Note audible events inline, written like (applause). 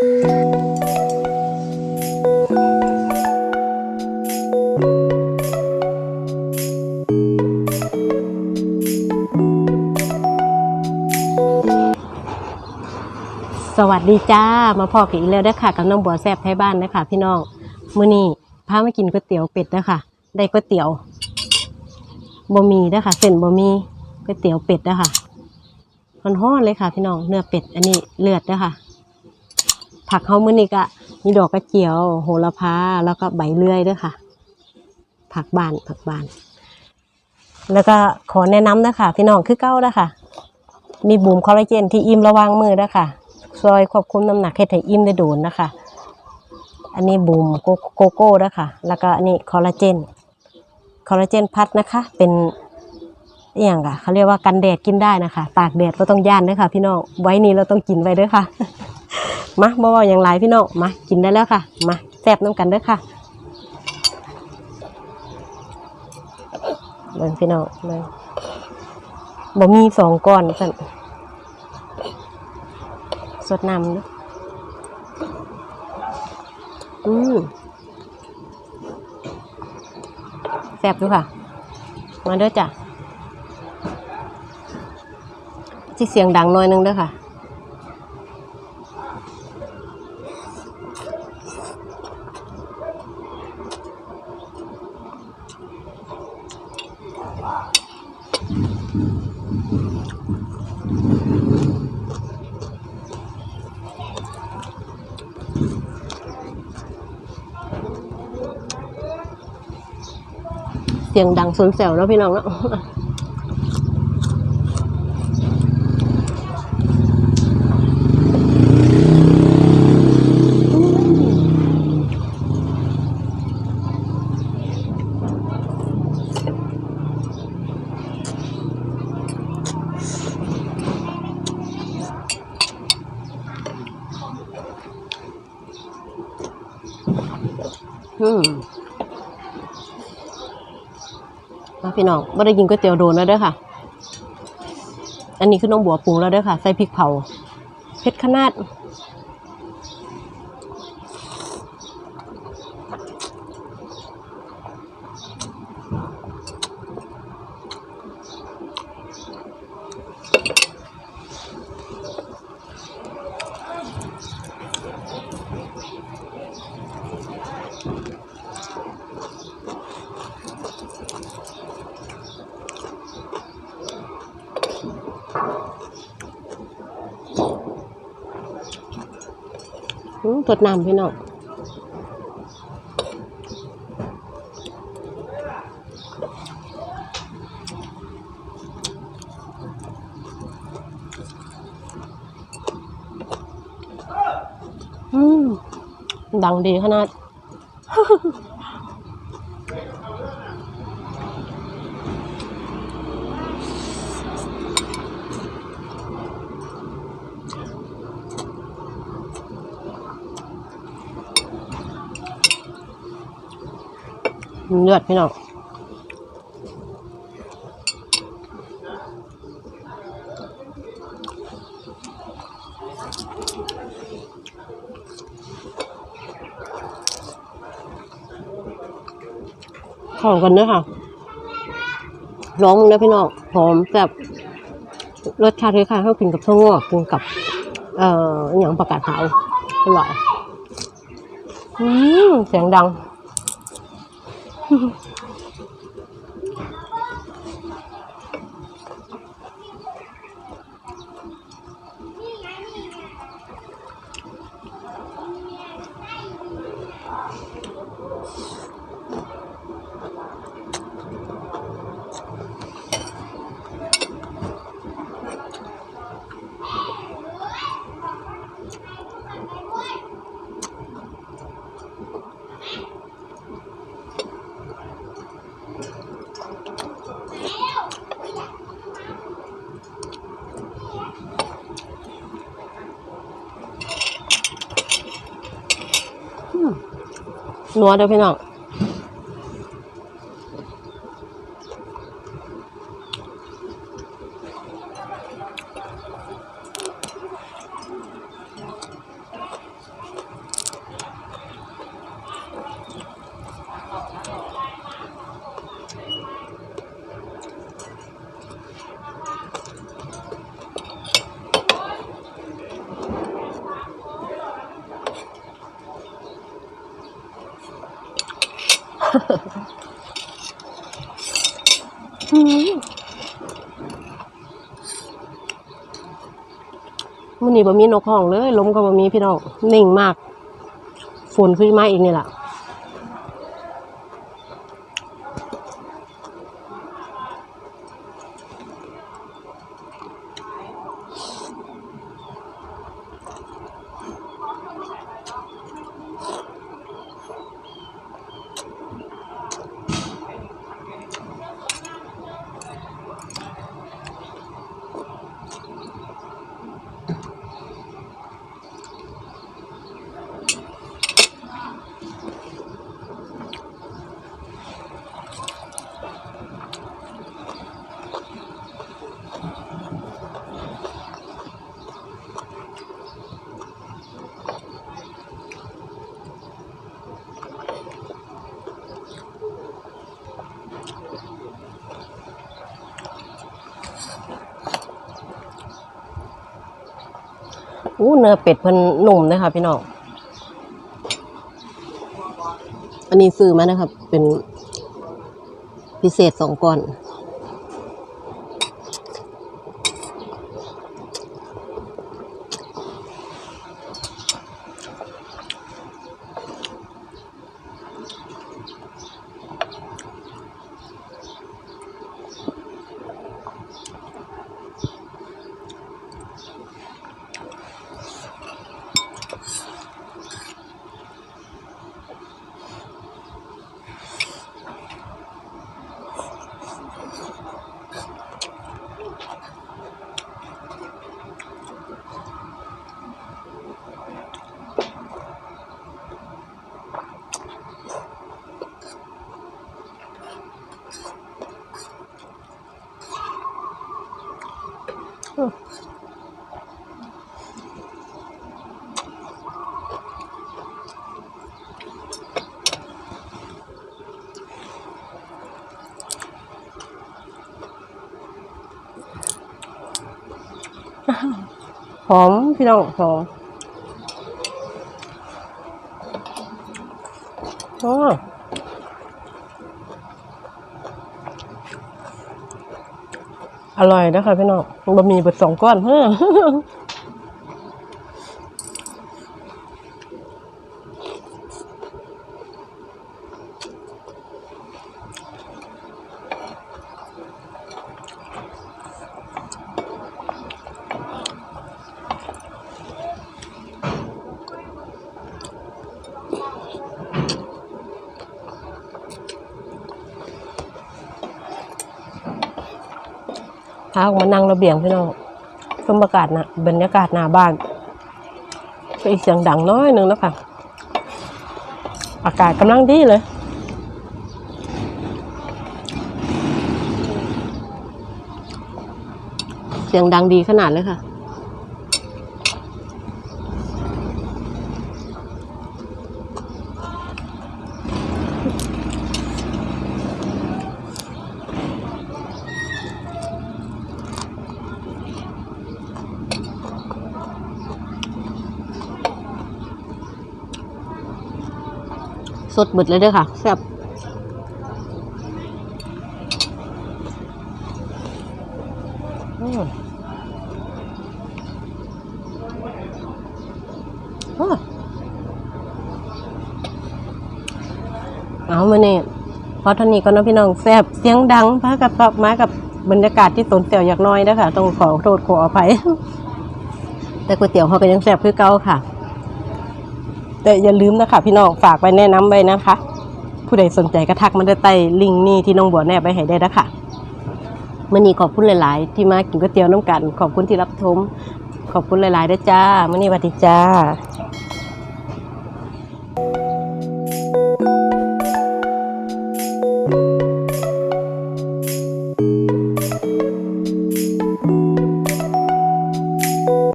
สวัสดีจ้า มาพอกันอีกแล้วด้ค่ะกับน้องบัวแซบไทยบ้านนะคะพี่น้องมื้อนี้พามากินก๋วยเตี๋ยวเป็ดเด้ค่ะได้ก๋วยเตี๋ยวบะหมี่เด้ค่ะเส้นบะหมี่ก๋วยเตี๋ยวเป็ดเด้ค่ะฮ้อนๆเลยค่ะ พี่น้องเนื้อเป็ดอันนี้เลือดเด้ค่ะ ผักเฮามื้อนี้ก็มีดอกกระเจียว โหระพาแล้วก็ใบเลื่อยด้อค่ะ ผักบานผักบาน แล้วก็ขอแนะนำนะคะพี่น้องคือเก้าเด้อค่ะมีบูมคอลลาเจนที่อิ่มระวังมือด้อค่ะซอยควบคุมน้ำหนักให้ถ่อิ่มได้โดนนะคะ อันนี้บูมโกโกโก้นะคะแล้วก็อันนี้คอลลาเจนคอลลาเจนพัดนะคะ เป็นอย่างค่ะเขาเรียกว่ากันแดดกินได้นะคะ ตากแดดก็ต้องย่านด้วยค่ะ พี่น้องไว้นี้เราต้องกินไว้ด้วยค่ะ มาบ่ว่าอย่างไรพี่น้องมากินได้แล้วค่ะมาแซ่บน้ำกันเด้วยค่ะเบิ่งพี่น้องเบิ่งบ่มีสองก้อนสั่นสดน้ำด้วยอืมแซ่บดูค่ะ มาเด้อจ้ะที่เสียงดังหน่อยนึงเด้อค่ะ เสียงดังสนแสวแล้วพี่น้องเนาะ อืมมาพี่น้องไม่ได้กินก๋วยเตี๋ยวโดนแล้วเด้อค่ะ อันนี้คือน้องบัวปรุงแล้วเด้อค่ะ ใส่พริกเผาเผ็ดขนาด อืมตดน้ำพี่น้องอืมดังดีขนาด เลือดพี่น้องเข้ากันเนอะค่ะร้องนะพี่น้องหอมแบบรสชาติคล้ายๆข้าวกินกับข้าวงอกกินกับ เอ่ออย่างประกาศขาวอร่อยอืมเสียงดัง 哼 (laughs) 哼 นัวเด้อพี่น้อง อื มันนี่บ่มีนกห้องเลย ลมก็บ่มีพี่น้อง นิ่งมาก ฝนขึ้นมาอีกนี่แหละ อู้เนื้อเป็ดเพิ่นนุ่มนะคะพี่น้องอันนี้ซื้อมานะครับ เป็นพิเศษสองก้อน หอมพี่น้องหอมโอ้อร่อยนะคะพี่น้องบะหมี่เปิดสองก้อนเฮ้อ พาออกมานั่งระเบียงพี่น้องชมบรรยากาศนะบรรยากาศหน้าบ้านก็อีกเสียงดังน้อยหนึ่งแล้วค่ะอากาศกำลังดีเลยเสียงดังดีขนาดเลยค่ะ สดบึดเลยเด้อค่ะแซ่บอืมอ้อเอามาเนี่ยพอท่านี้ก็น้องพี่น้องแซ่บเสียงดังพากับปรับมากับบรรยากาศที่ตนเตี่ยวอยากน้อยนะคะต้องขอโทษขออภัย แต่ก๋วยเตี๋ยวเขาก็ยังแซ่บคือเก่าค่ะ แต่อย่าลืมนะคะพี่น้องฝากไปแนะนำไว้นะคะ ผู้ใดสนใจก็ทักมาได้ใต้ลิงก์นี่ที่น้องบัวแนบไปให้ได้นะคะมื่อนี้ขอบคุณหลาย ๆ ที่มากินก๋วยเตี๋ยวน้ำกัน ขอบคุณที่รับชมขอบคุณหลาย ๆ ด้วยจ้ามื่อนี้สวัสดีจ้า